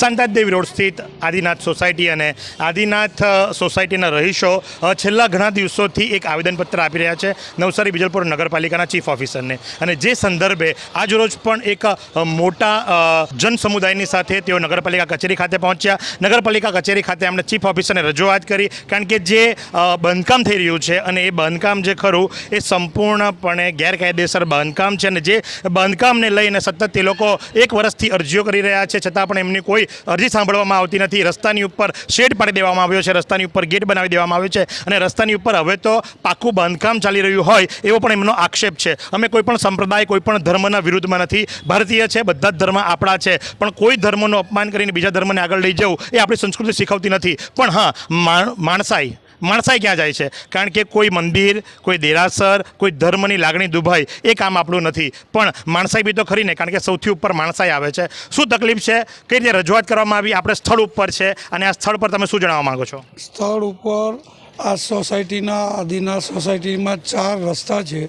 Shantadevi road સ્થિત Adinath society અને આદિનાથ સોસાયટીના રહીશો છેલ્લા ઘણા દિવસોથી એક આવેદનપત્ર આપી રહ્યા છે નવસારી બીજલપુર નગરપાલિકાના ચીફ ઓફિસરને. અને જે સંદર્ભે આજરોજ પણ એક મોટા જનસમુદાયની જન સમુદાયની સાથે તેઓ નગરપાલિકા કચેરી ખાતે પહોંચ્યા. નગરપાલિકા કચેરી ખાતે એમણે ચીફ ઓફિસરને રજૂઆત કરી, કારણ કે જે બાંધકામ થઈ રહ્યું છે અને એ બાંધકામ જે ખરું એ સંપૂર્ણપણે ગેરકાયદેસર બાંધકામ છે અને જે બાંધકામને લઈને સતત તે લોકો એક વર્ષથી અરજીઓ કરી રહ્યા છે, છતાં પણ એમની કોઈ અરજી સાંભળવામાં આવતી નથી. રસ્તાની ઉપર શેડ પાડી દેવામાં આવ્યો છે. રસ્તાની ઉપર ગેટ બનાવી દેવામાં આવ્યો છે અને રસ્તાની ઉપર હવે તો પાકું બાંધકામ ચાલી રહ્યું હોય એવો પણ એમનો આક્ષેપ છે. અમે કોઈ પણ સંપ્રદાય, કોઈ પણ ધર્મના વિરુદ્ધમાં નથી. ભારતીય છે, બધા જ ધર્મ આપણા છે. પણ કોઈ ધર્મનું અપમાન કરીને બીજા ધર્મને આગળ લઈ જવું એ આપણી સંસ્કૃતિ શીખવતી નથી. પણ હા, માણ- માણસાઈ માણસાઈ ક્યાં જાય છે? કારણ કે કોઈ મંદિર, કોઈ દેરાસર, કોઈ ધર્મની લાગણી દુભાઈ એ કામ આપણું નથી. પણ માણસાઈ બી તો ખરી ને, કારણ કે સૌથી ઉપર માણસાઈ આવે છે. શું તકલીફ છે? કઈ રીતે રજૂઆત કરવામાં આવી? આપણે સ્થળ ઉપર છે અને આ સ્થળ પર તમે શું જણાવવા માંગો છો? સ્થળ ઉપર આ સોસાયટીના આદિના સોસાયટીમાં ચાર રસ્તા છે.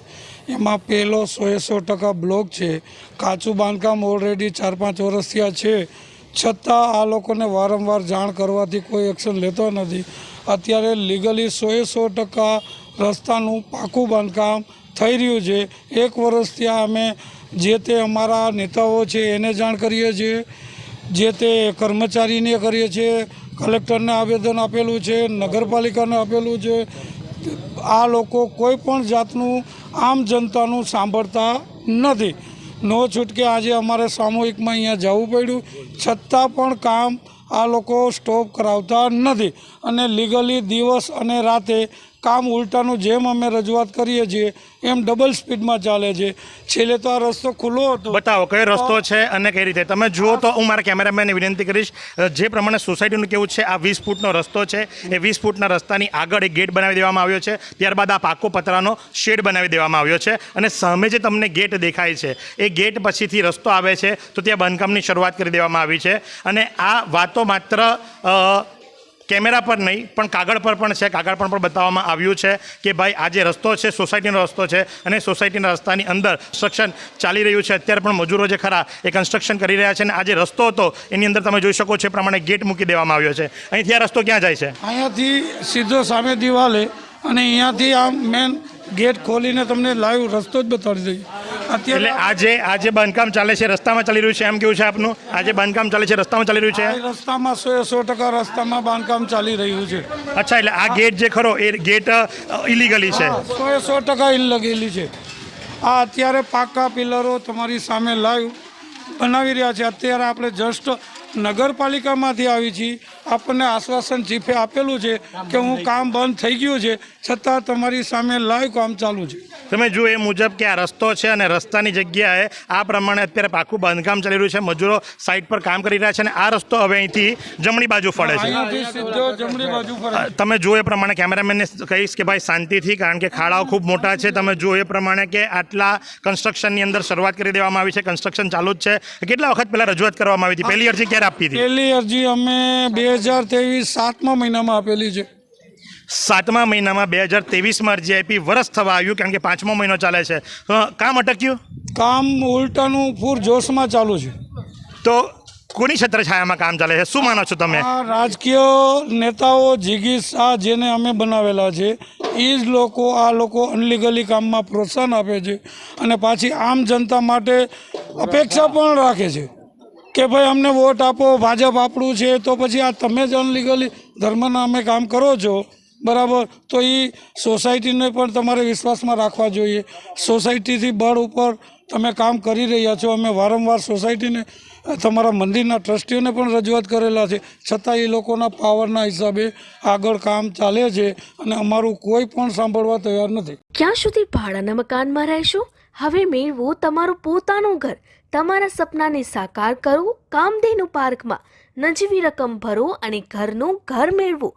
એમાં પહેલો સોએ સો ટકા બ્લોક છે. કાચું બાંધકામ ઓલરેડી ચાર પાંચ વર્ષથી આ છે. છતાં આ લોકોને વારંવાર જાણ કરવાથી કોઈ એક્શન લેતો નથી. અત્યારે લીગલી સોએ સો ટકા રસ્તાનું પાકું બાંધકામ થઈ રહ્યું છે. એક વર્ષ ત્યાં અમે જે તે અમારા નેતાઓ છે એને જાણ કરીએ છીએ. જે તે કર્મચારીને કરીએ છીએ, કલેક્ટરને આવેદન આપેલું છે, નગરપાલિકાને આપેલું છે. આ લોકો કોઈ પણ જાતનું આમ જનતાનું સાંભળતા નથી. નો છૂટકે આજે અમારે સામૂહિકમાં અહીંયા જવું પડ્યું. છતાં પણ કામ આ લોકો સ્ટોપ કરાવતા નથી. અને લીગલી દિવસ અને રાતે કામ ઉલટાનું જેમ અમે રજૂઆત કરીએ છીએ એમ ડબલ સ્પીડમાં ચાલે છે. છેલ્લે તો આ રસ્તો ખુલ્લો હતો. બતાવો કયો રસ્તો છે અને કઈ રીતે? તમે જુઓ તો હું મારા કેમેરામેનને વિનંતી કરીશ જે પ્રમાણે સોસાયટીનું કેવું છે આ વીસ ફૂટનો રસ્તો છે એ વીસ ફૂટના રસ્તાની આગળ એક ગેટ બનાવી દેવામાં આવ્યો છે ત્યારબાદ આ પાકો પતરાનો શેડ બનાવી દેવામાં આવ્યો છે અને સામે જે તમને ગેટ દેખાય છે એ ગેટ પછીથી રસ્તો આવે છે તો ત્યાં બાંધકામની શરૂઆત કરી દેવામાં આવી છે. અને આ વાતો માત્ર કેમેરા પર નહીં, પણ કાગળ પર પણ છે. કાગળ પર પણ બતાવવામાં આવ્યું છે કે ભાઈ, આ જે રસ્તો છે, સોસાયટીનો રસ્તો છે અને સોસાયટીના રસ્તાની અંદર કન્સ્ટ્રક્શન ચાલી રહ્યું છે. અત્યારે પણ મજૂરો જે ખરા એ કન્સ્ટ્રક્શન કરી રહ્યા છે અને આ જે રસ્તો હતો, એની અંદર તમે જોઈ શકો છો એ પ્રમાણે ગેટ મૂકી દેવામાં આવ્યો છે. અહીંથી આ રસ્તો ક્યાં જાય છે? અહીંયાથી સીધો સામે દિવાલે અને અહીંયાથી આમ મેન ગેટ ખોલીને તમને લાઈવ રસ્તો જ બતાડી દઈએ. અત્યારે આજે આજે બાંધકામ ચાલે છે રસ્તામાં ચાલી રહ્યું છે એમ કેવું છે આપનું? આજે બાંધકામ ચાલે છે રસ્તામાં ચાલી રહ્યું છે? રસ્તામાં સો સો ટકા રસ્તામાં બાંધકામ ચાલી રહ્યું છે. અચ્છા એટલે આ ગેટ જે ખરો એ ગેટ ઇલીગલી છે? સો સો ટકા ઈલ લગેલી છે. આ અત્યારે પાકા પિલરો તમારી સામે લાઈવ બનાવી રહ્યા છે. અત્યારે આપણે જસ્ટ નગરપાલિકામાંથી આવી છીએ આપણને આશ્વાસન ચીફે આપેલું છે કે હું કામ બંધ થઈ ગયું છે. છતાં તમારી સામે લાઈવ કામ ચાલુ છે. તમે જુઓ એ મુજબ કે આ રસ્તો છે અને રસ્તાની જગ્યાએ આ પ્રમાણે અત્યારે પાકું બાંધકામ ચાલી રહ્યું છે. મજૂરો સાઈડ પર કામ કરી રહ્યા છે અને આ રસ્તો હવે અહીંથી જમણી બાજુ ફળે છે. તમે જુઓ એ પ્રમાણે કેમેરામેનને કહીશ કે ભાઈ શાંતિથી કારણ કે ખાડાઓ ખૂબ મોટા છે. તમે જુઓ એ પ્રમાણે કે આટલા કન્સ્ટ્રક્શનની અંદર શરૂઆત કરી દેવામાં આવી છે. કન્સ્ટ્રક્શન ચાલુ જ છે. કેટલા વખત પહેલાં રજૂઆત કરવામાં આવી હતી? પહેલી અરજી ક્યારે આપી હતી? પહેલી અરજી અમે બે હજાર ત્રેવીસ સાતમા મહિનામાં આપેલી છે. સાતમા મહિનામાં બે હજાર ત્રેવીસમાં અરજી આપી. વરસ થવા આવ્યું કારણ કે પાંચમો મહિનો ચાલે છે. કામ અટક્યું? કામ ઉલટાનું પૂર જોશમાં ચાલુ છે. તો કોની છત્રછાયામાં કામ ચાલે છે? શું માનો છો તમે? રાજકીય નેતાઓ જીગી શાહ જેને અમે બનાવેલા છે, એ જ લોકો આ લોકો અનલીગલી કામમાં પ્રોત્સાહન આપે છે અને પાછી આમ જનતા માટે અપેક્ષા પણ રાખે છે કે ભાઈ અમને વોટ આપો, ભાજપ આપણું છે, તો પછી આ તમે જ અનલીગલી ધર્મના અમે કામ કરો છો, બરાબર? તો એ સોસાયટીને પણ તમારે વિશ્વાસમાં રાખવા જોઈએ. સોસાયટીથી બળ ઉપર તમે કામ કરી રહ્યા છો, અમે વારંવાર સોસાયટીને, તમારા મંદિરના ટ્રસ્ટીઓને પણ રજૂઆત કરેલા છે. છતાં એ લોકોના પાવરના હિસાબે આગળ કામ ચાલે છે અને અમારું કોઈ પણ સાંભળવા તૈયાર નથી. ક્યાં સુધી ભાડાના મકાનમાં રહેશો? હવે મેળવો તમારું પોતાનું ઘર. તમારા સપનાને સાકાર કરો, કામધેનુ પાર્કમાં. નજીવી રકમ ભરો અને ઘરનું ઘર મેળવો.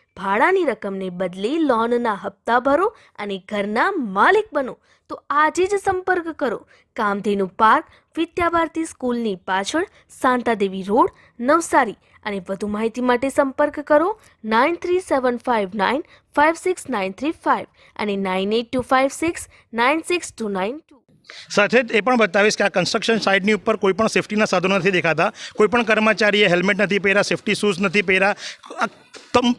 ભાડાની રકમને બદલે લોનના હપ્તા ભરો અને ઘરના માલિક બનો. તો આજે જ સંપર્ક કરો. કામધેનુ પાર્ક, વિદ્યાભારતી સ્કૂલની પાછળ, શાંતાદેવી રોડ, નવસારી. અને વધુ માહિતી માટે સંપર્ક કરો nine three seven five nine five six nine three five અને nine eight two five six nine six two nine two. સાથે જ એ પણ બતાવીશ કે આ કન્સ્ટ્રક્શન સાઇટની ઉપર કોઈ પણ સેફટીના સાધનો નથી દેખાતા. કોઈ પણ કર્મચારીએ હેલ્મેટ નથી પહેર્યા સેફટી શૂઝ નથી પહેર્યા.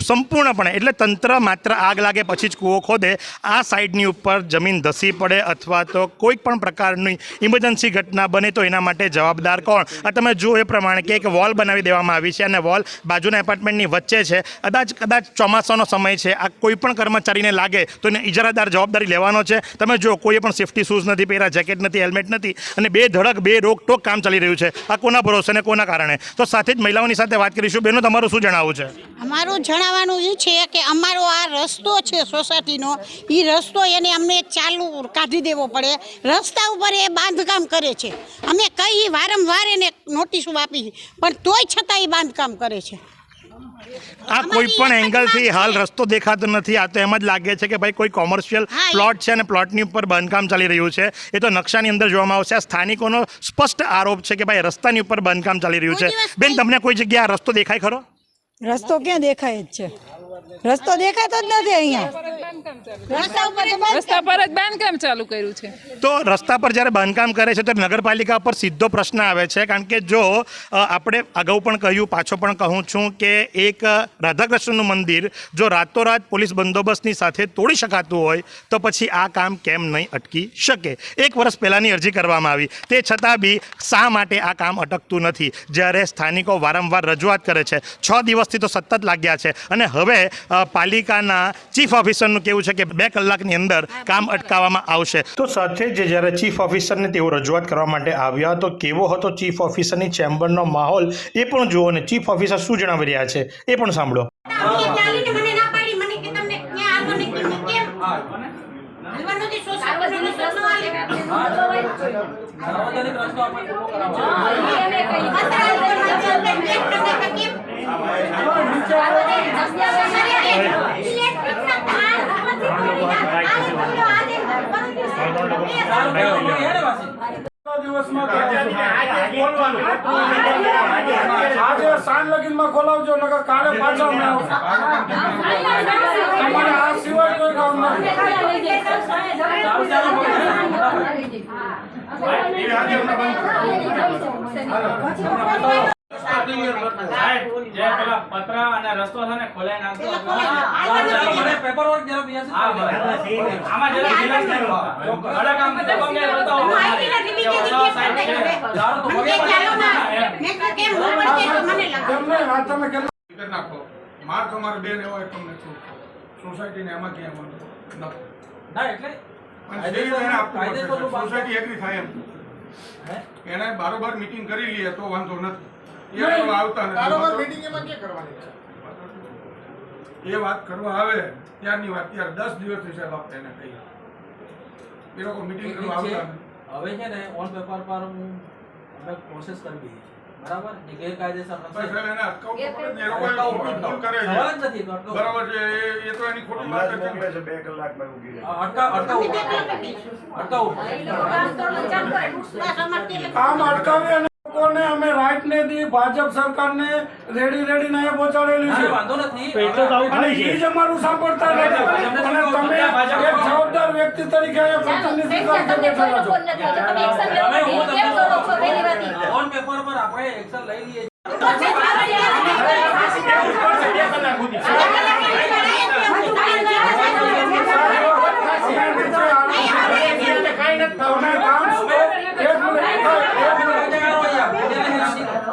સંપૂર્ણપણે, એટલે તંત્ર માત્ર આગ લાગે પછી જ કૂવો ખોદે, આ સાઈડની ઉપર જમીન ધસી પડે અથવા તો કોઈક પણ પ્રકારની ઇમરજન્સી ઘટના બને તો એના માટે જવાબદાર કોણ? આ તમે જુઓ એ પ્રમાણે કે એક વોલ બનાવી દેવામાં આવી છે અને વોલ બાજુના એપાર્ટમેન્ટની વચ્ચે છે. કદાચ કદાચ ચોમાસાનો સમય છે, આ કોઈ પણ કર્મચારીને લાગે તો એને ઇજારાદાર જવાબદારી લેવાનો છે. તમે જુઓ, કોઈએ પણ સેફ્ટી શૂઝ નથી પહેર્યા જેકેટ નથી હેલ્મેટ નથી અને બે ધડક, બે રોકટોક કામ ચાલી રહ્યું છે. આ કોના ભરોસે અને કોના કારણે? તો સાથે જ મહિલાઓની સાથે વાત કરીશું. બેનો, તમારું શું જણાવવું છે? અમારું જણાવવાનું એ છે કે અમારો આ રસ્તો છે સોસાયટીનો એ રસ્તો એને અમને ચાલુ કાઢી દેવો પડે. રસ્તા ઉપર એ બાંધકામ કરે છે. અમે કઈ વારંવાર એને નોટિસો આપી પણ તોય છતાં એ બાંધકામ કરે છે. આ કોઈ પણ એંગલથી હાલ રસ્તો દેખાતો નથી. આ તો એમ જ લાગે છે કે ભાઈ કોઈ કોમર્શિયલ પ્લોટ છે અને પ્લોટની ઉપર બાંધકામ ચાલી રહ્યું છે. એ તો નકશાની અંદર જોવામાં આવશે. આ સ્થાનિકોનો સ્પષ્ટ આરોપ છે કે ભાઈ રસ્તાની ઉપર બાંધકામ ચાલી રહ્યું છે. બેન તમને કોઈ જગ્યાએ રસ્તો દેખાય ખરો? રસ્તો ક્યાં દેખાય જ છે? રસ્તો દેખાતો જ નથી અહીંયા. રસ્તા પર જ બાંધકામ ચાલુ કર્યું છે. તો રસ્તા પર જ્યારે બાંધકામ કરે છે ત્યારે નગરપાલિકા પર સીધો પ્રશ્ન આવે છે. કારણ કે જો આપણે અગાઉ પણ કહ્યું પાછો પણ કહું છું કે એક રાધાકૃષ્ણનું મંદિર જો રાતોરાત પોલીસ બંદોબસ્તની સાથે તોડી શકાતું હોય તો પછી આ કામ કેમ નહીં અટકી શકે? એક વર્ષ પહેલાંની અરજી કરવામાં આવી. તે છતાં બી શા માટે આ કામ અટકતું નથી? જ્યારે સ્થાનિકો વારંવાર રજૂઆત કરે છે છ દિવસથી તો સતત લાગ્યા છે. અને હવે પાલિકાના ચીફ ઓફિસરનું કેવું છે કે બે કલાકની અંદર કામ અટકાવવામાં આવશે? તો સાથે જ જ્યારે ચીફ ઓફિસરને તેઓ રજૂઆત કરવા માટે આવ્યા તો કેવો હતો ચીફ ઓફિસરની ચેમ્બરનો માહોલ? એ પણ જુઓ અને ચીફ ઓફિસર શું જણાવી રહ્યા છે? એ પણ સાંભળો. ત્યાં ચાલીને આપણે ના પાડી મને કે તમને ક્યાં હાલવાનું કે મેં કેમ હાલવાનું નથી સોસાયટીનો રસ્તો ન આજે સાંજ લગીનમાં ખોલાવજો નકર કાલે પાછા અમે તમારે આ સિવાય કોઈ કામ નથી. જે પેલા પતરા અને રસ્તો છે ને ખોલાઈ નાખજો પેલા ખોલાઈ હા, બરાબર. આમાં જરા ઢીલા જ કરો. કડક આમ દબંગે બતાવો. માહિતી નથી બીજી જગ્યાએ ફરતા કરે. મને ચાલો ના. મેં કેમ હું પણ કે મને લાગે. કેમ નહીં તમે કરી નાખો. માર તમારે બેન એવો હોય તમને સોસાયટી ને એમાં મને નાખો ના, એટલે સોસાયટી એગ્રી થાય એમ. એને બારોબાર મીટિંગ કરી લઈએ તો વાંધો નથી. એ આવતા નથી. એમાં ક્યાં કરવાની એ વાત કરવા આવે ત્યારની વાત ત્યારે દસ દિવસથી સાહેબ આપણે એને કહી એ લોકો મીટિંગ કરવા આવતા હવે છે ને ઓન પેપર પર હું અમે પ્રોસેસ કરી દીધી બરાબર? જે ગેરકાયદેસર છે. નથી બરાબર છે. એ- તો એની ખોટી વાત જ નથી. અ, અટકાવ- અટકાવવું પડે. અટકાવવું પડે. બસ અમારે તે લખી. કામ અટકાવી લોકોને અમે રાઈટ ને દી ભાજપ સરકારને રેડી રેડી ને પહોંચાડેલી છે વાંધો નથી અને એ જ અમારું સાંભળતા નથી અને તમે એક જવાબદાર વ્યક્તિ તરીકે અહીંયા ઓન પેપર પર આપણે એક્શન લઈ લઈએ છીએ.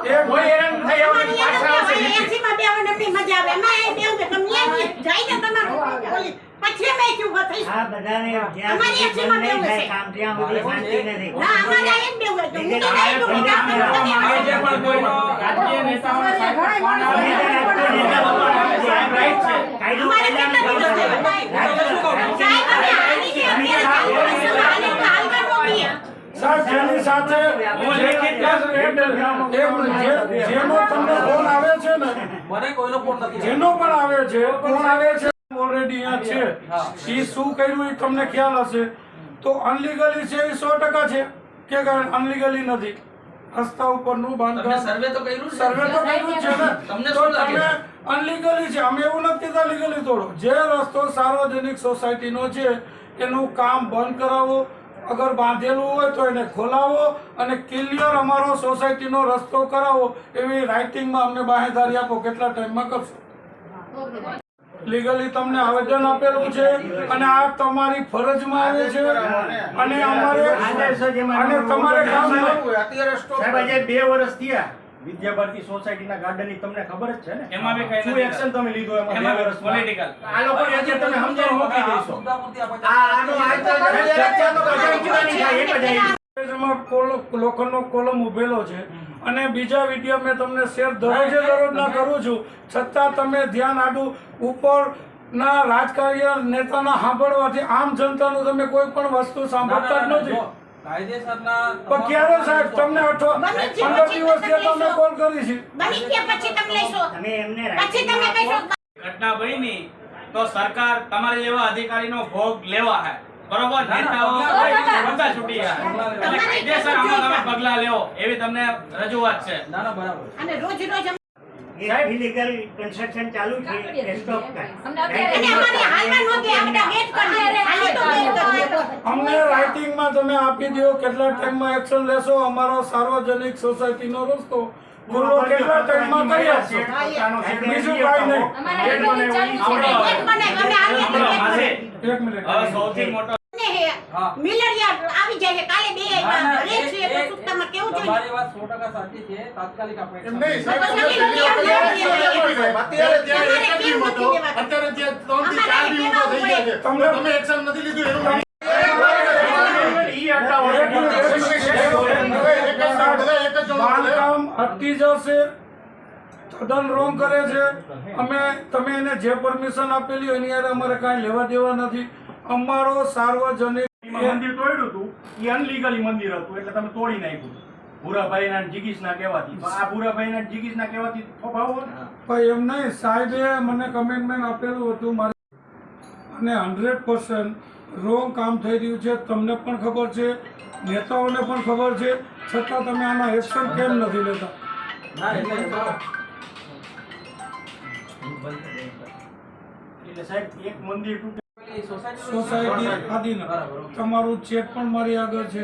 તમે કામ એક મિનિટ એક મિનિટ એક મિનિટ એસીમાં બેહવાની એમની મજા આવે. એમાં એ બેહું કે તમે અહીંયા જઈને તમારું પછી અમે શું થઈશ. અમારી એસીમાં બેહું છે ના અમારે એમ બેહું હતું હું તો નહીં બેહું. હવે જે પણ કોઈનો રાજકીય નેતાઓનો સાહેબ ફોન આવે થયા? સાહેબ, અમે આની જે અત્યારે ચાલુ વસ્તુ હાલે તો હાલવાનું બી. સાહેબ જેની સાથે જેનો તમને ફોન આવે છે ને મને કોઈનો ફોન નથી જેનો પણ આવે છે ફોન આવે છે ઓલરેડી અહીંયા છે. એ શું કર્યું એ તમને ખ્યાલ હશે? તો અનલીગલી છે એ સો ટકા છે. કે અનલીગલી નથી. રસ્તા ઉપરનું તમે બાંધકામ. સર્વે તો કર્યું સર્વે તો કર્યું છે ને. તમને શું લાગે? છે? અનલીગલી છે. અમે એવું નથી કહેતા લીગલી તોડો. જે રસ્તો સાર્વજનિક સોસાયટીનો છે એનું કામ બંધ કરાવો. અગર બાંધેલું હોય તો એને ખોલાવો અને ક્લિયર અમારો સોસાયટીનો રસ્તો કરાવો એવી રાઇટિંગમાં અમને બાહેધારી આપો કેટલા ટાઈમમાં કરશો? લીગલી તમને આવેદન આપેલું છે અને આ તમારી ફરજમાં આવે છે અને અમારે અને તમારે કામ અત્યારે બે વર્ષ થયા. વિદ્યા ભારતી સોસાયટીના ગાર્ડનની તમને ખબર જ છે ને? એમાં બી કઈ શું નથી. એક્શન તમે લીધો એમાં બે વર્ષ પોલિટિકલ. આ લોકોને હજી તમે સમજાવો મોકલી દઈશો. આ આનો આ ચર્ચા તો કશું ચૂકાની થાય એક જ આવી. લોખંડનો કોલમ ઉભેલો છે. અને બીજા વીડિયો મેં તમને શેર દરરોજે દરરોજના કરું છું. છતાં તમે ધ્યાન આડું. ઉપરના રાજકાર્ય નેતાના સાંભળવાથી આમ જનતાનું તમે કોઈ પણ વસ્તુ સાંભળતા જ નથી. પણ ક્યારે સાહેબ તમને અઠો પંદર દિવસ તમે તમે કોલ કરી છે. બની ગયા પછી તમે લેશો. તમે એમને પછી તમે કહેશો ઘટના બની તો સરકાર તમારા જેવા અધિકારીનો ભોગ લેવા હે. બરોબર નેતાઓ બધા છૂટી ગયા. એટલે કાયદેસર આમાં તમે પગલા લેવો એવી તમને રજૂઆત છે. ના ના બરાબર. અને રોજ રોજ અમે- સાહેબ ઇલીગલ કન્સ્ટ્રક્શન ચાલુ છે એ સ્ટોપ અમને રાઇટિંગમાં તમે આપી દો કેટલા ટાઈમમાં એક્શન લેશો અમારો સાર્વજનિક સોસાયટીનો રસ્તો. ખુલ્લો કેટલા ટાઈમમાં કરી આપશો? બીજું કાંઈ નહીં. સૌથી મોટો. મિલરિયા આવી જાય કાલે બે તો જોઈએ તમારી વાત સો ટકા સાચી છે તાત્કાલિક આપણે એમ નહીં, સાહેબ, તમે પહેલી વખત યાદ નથી કર્યું, સાહેબ. અત્યારે ત્યાં એક જ હતો. અત્યારે ત્યાં ત્રણથી ચાર ટીમ ઊભા થઈ ગયા છે. તમને- તમે એક્શન નથી લીધું એનું નામ- ઈ હટાવો. એક મિનિટ, એક મિનિટ, એક મિનિટ. એક જ સાહેબ, બધા એક જ જણો બોલે. બાંધકામ અટકી જશે તદ્દન રોંગ કરે છે અમે તમે એને જે પરમિશન આપેલી એની યાર અમારે કાંઈ લેવા દેવા નથી અમારો સાર્વજનિક મંદિર તોડ્યું હતું એ અનલીગલી મંદિર હતું એટલે તમે તોડી નાખ્યું ભૂરાભાઈના ને જીગીશના કહેવાથી. તો આ ભૂરાભાઈના ને જીગીશના કહેવાથી થોભાવો ને ભાઈ એમ નહીં સાહેબે મને કમેન્ટમેન્ટ આપેલું હતું મારે. અને હંડ્રેડ પર્સન્ટ રોંગ કામ થઈ રહ્યું છે તમને પણ ખબર છે નેતાઓને પણ ખબર છે છતાં તમે આના એક્શન કેમ નથી લેતા? એટલે સાહેબ એક મંદિર સોસાયટી સોસાયટી આદિના તમારું ચેક પણ મારી આગળ છે.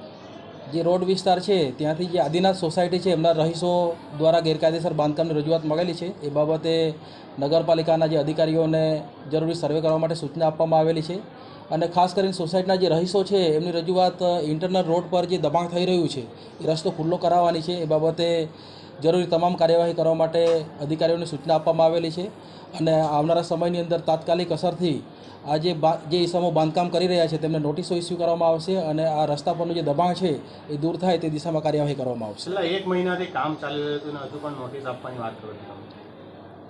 જે રોડ વિસ્તાર છે, ત્યાંથી જે આદિનાથ સોસાયટી છે, એમના રહીશો દ્વારા ગેરકાયદેસર બાંધકામની રજૂઆત મળેલી છે. એ બાબતે નગરપાલિકાના જે અધિકારીઓને જરૂરી સર્વે કરવા માટે સૂચના આપવામાં આવેલી છે અને ખાસ કરીને સોસાયટીના જે રહીશો છે, એમની રજૂઆત ઇન્ટરનલ રોડ પર જે દબાણ થઈ રહ્યું છે, એ રસ્તો ખુલ્લો કરાવવાની છે. એ બાબતે જરૂરી તમામ કાર્યવાહી કરવા માટે અધિકારીઓને સૂચના આપવામાં આવેલી છે અને આવનારા સમયની અંદર તાત્કાલિક અસરથી આ જે જે ઇસમો બાંધકામ કરી રહ્યા છે તેમને નોટિસો ઇસ્યુ કરવામાં આવશે અને આ રસ્તા પરનું જે દબાણ છે એ દૂર થાય તે દિશામાં કાર્યવાહી કરવામાં આવશે. છેલ્લા એક મહિનાથી કામ ચાલી રહ્યું હતું હજુ પણ નોટિસ આપવાની વાત કરો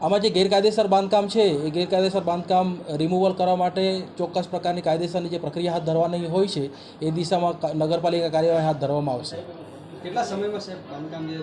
આમાં જે ગેરકાયદેસર બાંધકામ છે એ ગેરકાયદેસર બાંધકામ રિમૂવલ કરવા માટે ચોક્કસ પ્રકારની કાયદેસરની જે પ્રક્રિયા હાથ ધરવાની હોય છે એ દિશામાં નગરપાલિકા કાર્યવાહી હાથ ધરવામાં આવશે. કેટલા સમયમાં સાહેબ બાંધકામ જે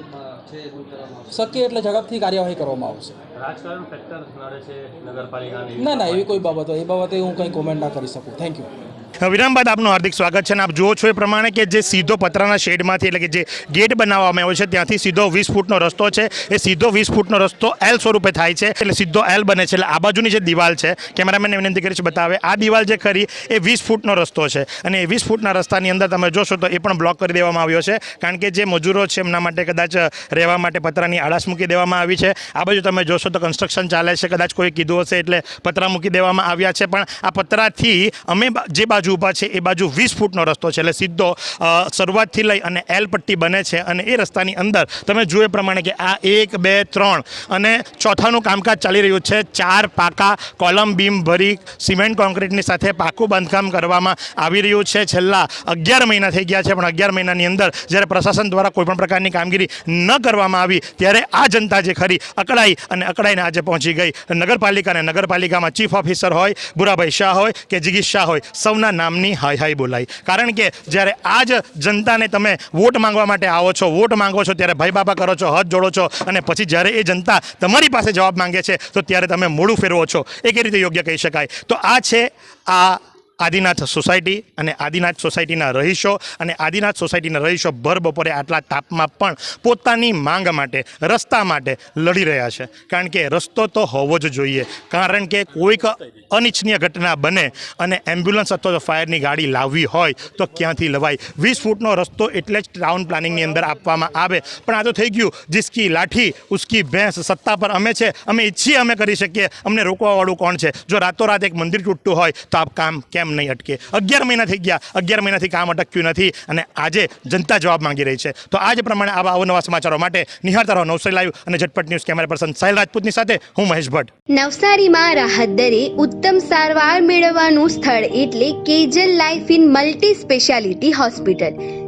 છે એ દૂર કરવામાં આવશે? શક્ય એટલે ઝડપથી કાર્યવાહી કરવામાં આવશે. રાજકારણ ફેક્ટર નડે છે નગરપાલિકાની. ના ના એવી કોઈ બાબત હોય એ બાબતે હું કંઈ કોમેન્ટ ના કરી શકું. થેન્ક યુ વિરામ બાદ આપનું હાર્દિક સ્વાગત છે અને આપ જુઓ છો એ પ્રમાણે કે જે સીધો પતરાના શેડમાંથી એટલે કે જે ગેટ બનાવવામાં આવ્યો છે, ત્યાંથી સીધો વીસ ફૂટનો રસ્તો છે. એ સીધો વીસ ફૂટનો રસ્તો એલ સ્વરૂપે થાય છે, એટલે સીધો એલ બને છે. એટલે આ બાજુની જે દિવાલ છે, કેમેરામેનને વિનંતી કરી છે, બતાવે, આ દિવાલ જે ખરી, એ વીસ ફૂટનો રસ્તો છે. અને એ વીસ ફૂટના રસ્તાની અંદર તમે જોશો તો એ પણ બ્લોક કરી દેવામાં આવ્યો છે, કારણ કે જે મજૂરો છે, એમના માટે કદાચ રહેવા માટે પતરાની આડાશ મૂકી દેવામાં આવી છે. આ બાજુ તમે જોશો તો કન્સ્ટ્રક્શન ચાલે છે, કદાચ કોઈ કીધું હશે એટલે પતરા મૂકી દેવામાં આવ્યા છે. પણ આ પતરાથી અમે જે બાજુ ઊભા છે, એ બાજુ વીસ ફૂટનો રસ્તો છે. એટલે સીધો શરૂઆતથી લઈ અને એલ પટ્ટી બને છે અને એ રસ્તાની અંદર તમે જુએ પ્રમાણે કે આ એક, બે, ત્રણ અને ચોથાનું કામકાજ ચાલી રહ્યું છે. ચાર પાકા કોલમ બીમ ભરી સિમેન્ટ કોન્ક્રીટની સાથે પાકું બાંધકામ કરવામાં આવી રહ્યું છે. છેલ્લા અગિયાર મહિના થઈ ગયા છે, પણ અગિયાર મહિનાની અંદર જ્યારે પ્રશાસન દ્વારા કોઈપણ પ્રકારની કામગીરી ન કરવામાં આવી, ત્યારે આ જનતા જે ખરી અકળાઈ અને અકળાઈને આજે પહોંચી ગઈ. નગરપાલિકા અને નગરપાલિકામાં ચીફ ઓફિસર હોય બુરાભાઈ શાહ હોય કે જિગીશ શાહ હોય, સૌના નામની હાય હાય બોલાય. કારણ કે જ્યારે આ જ જનતાને તમે વોટ માંગવા માટે આવો છો, વોટ માંગો છો, ત્યારે ભાઈ બાબા કરો છો, હાથ જોડો છો, અને પછી જ્યારે એ જનતા તમારી પાસે જવાબ માંગે છે, તો ત્યારે તમે મોડું ફેરવો છો. એ કઈ રીતે યોગ્ય કહી શકાય? તો આ છે આ આદિનાથ સોસાયટી અને આદિનાથ સોસાયટીના રહીશો અને આદિનાથ સોસાયટીના રહીશો ભર બપોરે આટલા તાપમાં પણ પોતાની માંગ માટે, રસ્તા માટે લડી રહ્યા છે. કારણ કે રસ્તો તો હોવો જ જોઈએ. કારણ કે કોઈક અનિચ્છનીય ઘટના બને અને એમ્બ્યુલન્સ અથવા તો ફાયરની ગાડી લાવવી હોય, તો ક્યાંથી લવાય? વીસ ફૂટનો રસ્તો એટલે જ ટાઉન પ્લાનિંગની અંદર આપવામાં આવે. પણ આ તો થઈ ગયું. જિસકી લાઠી, ઉસકી ભેંસ સત્તા પર અમે છે. અમે ઈચ્છીએ અમે કરી શકીએ. અમને રોકવાવાળું કોણ છે? જો રાતોરાત એક મંદિર તૂટતું હોય, તો આપ કામ કેમ નહીં અટકે. અગિયાર મહિના ગયા. અગિયાર મહિનાથી કામ અટક્યું નથી અને આજે જનતા જવાબ માંગી રહી છે. તો આજ પ્રમાણે આવા અવનવા સમાચારો માટે નિહાળતા રહો નવસારી લાઈવ અને Jhatpat news camera person Sahil રાજપૂતની સાથે હું મહેશ ભટ્ટ. નવસારીમાં રાહત દરે ઉત્તમ સારવાર મેળવવાનું સ્થળ એટલે Kejal life in multi speciality hospital.